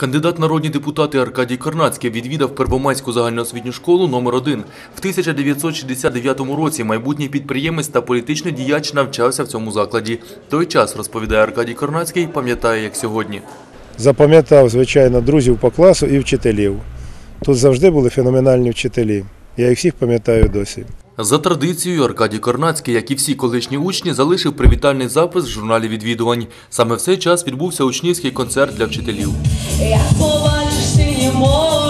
Кандидат народні депутати Аркадій Корнацький відвідав Первомайську загальноосвітню школу номер 1 В 1969 році майбутній підприємець та політичний діяч навчався в цьому закладі. Той час, розповідає Аркадій Корнацький, пам'ятає як сьогодні. Запам'ятав, звичайно, друзів по класу і вчителів. Тут завжди були феноменальні вчителі. Я їх всіх пам'ятаю досі. За традицією, Аркадій Корнацький, як і всі колишні учні, залишив привітальний запис в журналі відвідувань. Саме в цей час відбувся учнівський концерт для вчителів. Як побачиш море, степ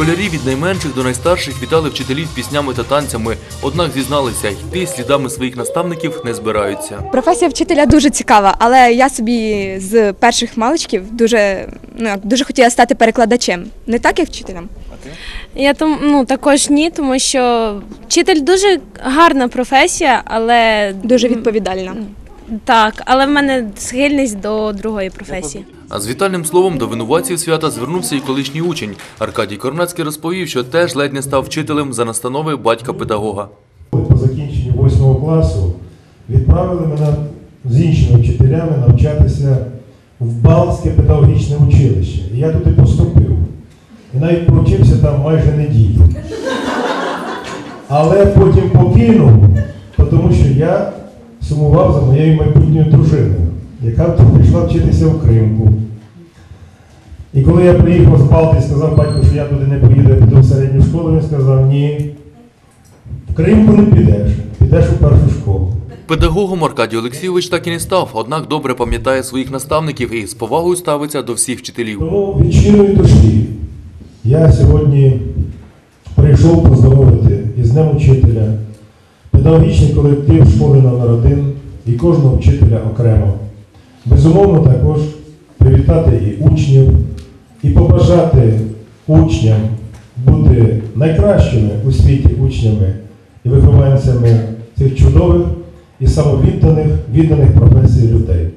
Школярі від найменших до найстарших вітали вчителів піснями та танцями, однак зізналися, йти слідами своїх наставників не збираються. Професія вчителя дуже цікава, але я собі з перших маличків дуже, ну, як, дуже хотіла стати перекладачем. Не так, як вчителем. Я там ну також ні, тому що вчитель дуже гарна професія, але Дуже відповідальна. Так, але в мене схильність до другої професії. А з вітальним словом до винуватців свята звернувся і колишній учень. Аркадій Корнацький розповів, що теж ледь не став вчителем за настанови батька-педагога. По закінченню 8 класу відправили мене з іншими вчителями навчатися в Балтське педагогічне училище. І я туди поступив. І навіть провчився там майже неділю. Але потім покинув, тому що я сумував за моєю майбутньою дружиною, яка прийшла вчитися в Кримку. І коли я приїхав з Балти і сказав батьку, що я туди не поїду, я піду в середню школу, він сказав, ні, в Кримку не підеш, підеш у першу школу. Педагогом Аркадій Олексійович так і не став, однак добре пам'ятає своїх наставників і з повагою ставиться до всіх вчителів. Тому від щирої душі я сьогодні прийшов поздоровити із Днем Учителя, педагогічний колектив школи номер 1 і кожного вчителя окремо. Безумовно, також привітати і учнів, і побажати учням бути найкращими у світі учнями і вихованцями цих чудових і самовідданих, відданих професій людей.